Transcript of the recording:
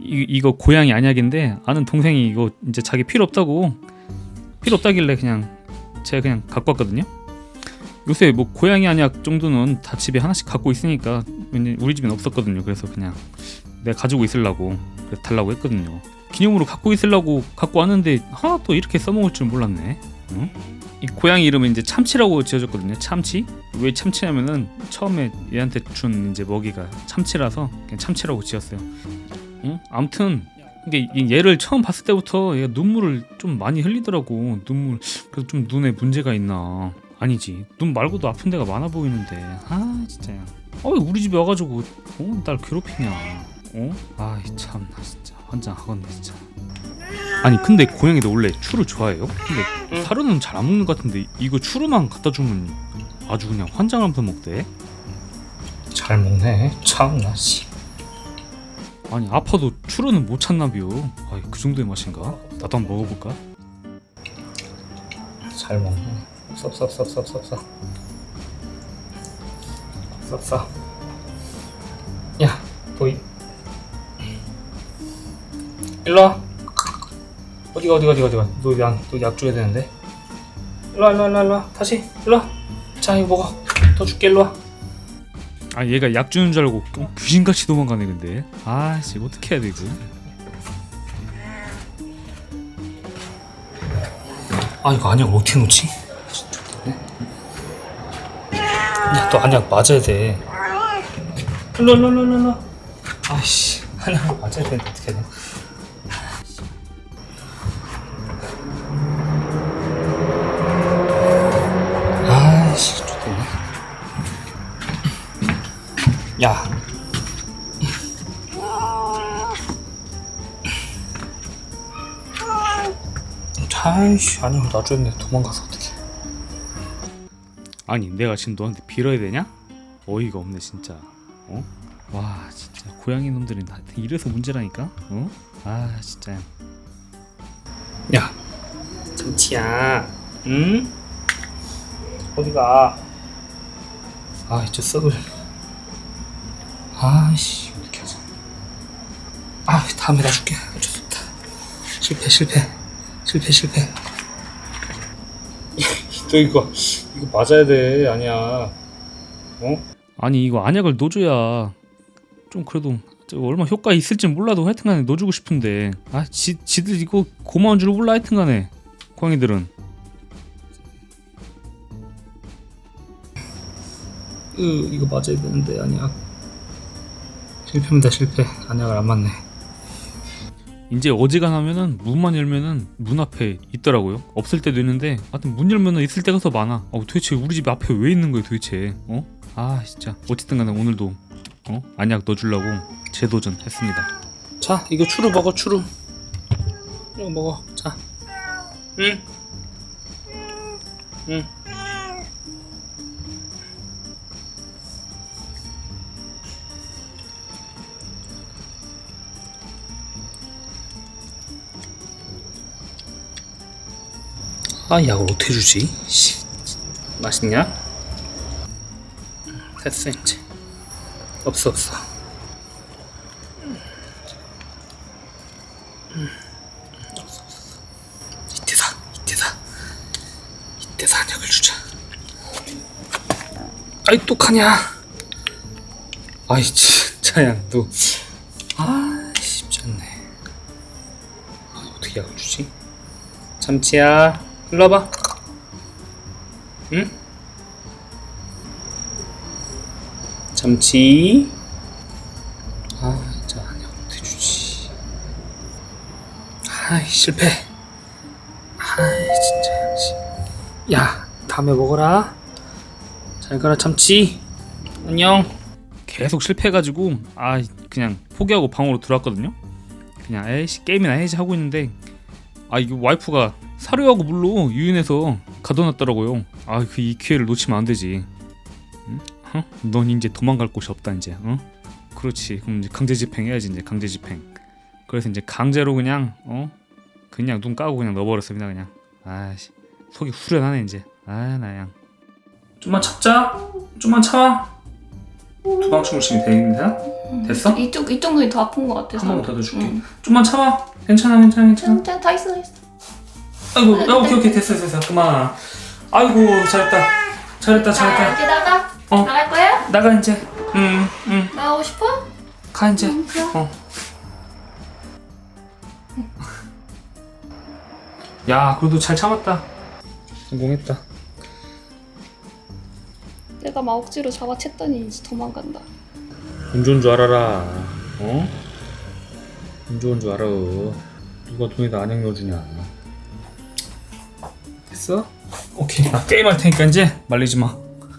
이, 이거 고양이 안약인데 아는 동생이 이거 이제 자기 필요 없다고 필요 없다길래 그냥 제가 그냥 갖고 왔거든요. 요새 뭐 고양이 안약 정도는 다 집에 하나씩 갖고 있으니까 왠지 우리 집엔 없었거든요. 그래서 그냥 내가 가지고 있으려고 달라고 했거든요. 기념으로 갖고 있으려고 갖고 왔는데 하나 또 이렇게 써먹을 줄 몰랐네. 응? 이 고양이 이름은 이제 참치라고 지어줬거든요. 참치. 왜 참치냐면은 처음에 얘한테 준 이제 먹이가 참치라서 그냥 참치라고 지었어요. 응? 아무튼 이게 이 얘를 처음 봤을 때부터 얘가 눈물을 좀 많이 흘리더라고. 눈물. 그래서 좀 눈에 문제가 있나? 아니지. 눈 말고도 아픈 데가 많아 보이는데. 아 진짜. 어 우리 집에 와가지고 어? 날 괴롭히냐? 어? 아이 참나 진짜 환장하겠네 진짜. 아니 근데 고양이도 원래 추루 좋아해요? 근데 사료는 잘 안 먹는 것 같은데 이거 추루만 갖다 주면 아주 그냥 환장하면서 먹대. 잘 먹네. 참나 씨. 아니 아파도 추루는 못 참나비요. 아이 그 정도의 맛인가? 나도 한번 먹어볼까? 잘 먹네. 쌉쌉쌉쌉쌉쌉. 쌉쌉. 야, 보이. 일로 와. 어디가 어디가 어디가 어디가. 너약너약 줘야 되는데. 일로 와 일로 와 일로 와, 일로 와. 다시 일로 와. 자 이거 먹어. 더 줄게 일로 와. 아 얘가 약 주는 줄 알고 어, 귀신같이 도망가네 근데. 아씨 어떻게 해야 돼 이거? 아 이거 안약 어떻게 놓지? 야또 안약 맞아야 돼. 일로 일로 일로 일로. 아이씨 안약 맞아야 되는데 어떻게 해야 돼? 좋겠네. 야. 아이씨 안약을 놔줬네 도망가서 어떡해. 아니 내가 지금 너한테 빌어야 되냐? 어이가 없네 진짜. 어? 와 진짜 고양이 놈들이 다 이래서 문제라니까. 어? 아 진짜. 야, 참치야, 응? 어디가? 아, 이제 썩을. 아이씨, 어떻게 하자. 아, 다음에 놔줄게. 어쩔 수 없다. 실패, 실패, 실패, 실패. 너 이거 이거 맞아야 돼, 아니야. 어? 아니 이거 안약을 넣어줘야 좀 그래도 저 얼마 효과 있을지 몰라도 하여튼간에 넣어주고 싶은데 아 지, 지들 이거 고마운 줄 몰라 하여튼간에 고양이들은 으, 이거 맞아야 되는데 아니야. 실패입니다, 실패. 안약을 안 맞네. 이제 어지간하면은 문만 열면은 문 앞에 있더라고요 없을 때도 있는데 하여튼 문 열면은 있을 때가 더 많아 어, 도대체 우리 집 앞에 왜 있는 거야 도대체 어? 아 진짜 어쨌든 간에 오늘도 어? 안약 넣어주려고 재도전 했습니다 자, 이거 추루 먹어, 추루. 이거 먹어. 자. 응. 응. 아, 약을 어떻게 주지? 씨. 맛있냐? 됐어, 이제. 없어, 없어. 이때다 이때다 이때 사냥을 주자 아이 똑하냐 아이 진짜 야너 아 쉽지 않네 아, 어떻게 약을 주지 참치야 일로 와봐. 응? 참치 아 진짜 약 어떻게 주지. 아이 실패. 아이 진짜. 씨. 야 다음에 먹어라. 잘 가라 참치 안녕. 계속 실패해가지고 아 그냥 포기하고 방으로 들어왔거든요? 그냥 에이씨 게임이나 해야지 하고 있는데 아 이거 와이프가 사료하고 물로 유인해서 가둬놨더라고요 아 그 이 기회를 놓치면 안 되지 응? 어? 넌 이제 도망갈 곳이 없다 이제 어? 그렇지 그럼 이제 강제 집행해야지 이제 강제 집행 그래서 이제 강제로 그냥 어 그냥 눈 까고 그냥 넣어버렸어 그냥 그냥 아씨 속이 후련하네 이제 아 나양 좀만 참자 좀만 참아 투방충심이 되나? 됐어? 이쪽 이쪽 눈이 더 아픈 것 같아서. 한 번만 더 줄게. 응. 좀만 참아. 괜찮아, 괜찮아, 괜찮아. 진짜 다 있어 다 있어. 아이고, 아, 오케이, 오케이, 됐어, 됐어, 그만. 아이고, 잘했다, 잘했다, 자 잘했다. 나가. 어. 나갈 거야? 나가 이제. 응, 응, 나가고 싶어? 가 이제. 응, 그래. 어. 야, 그래도 잘 참았다. 성공했다. 내가 막 억지로 잡아챘더니 이제 도망간다. 운 좋은 줄 알아라. 어? 운 좋은 줄 알아. 누가 돈에다 안약 넣어주냐. 됐어? 오케이. 나 게임할 테니까 이제 말리지 마.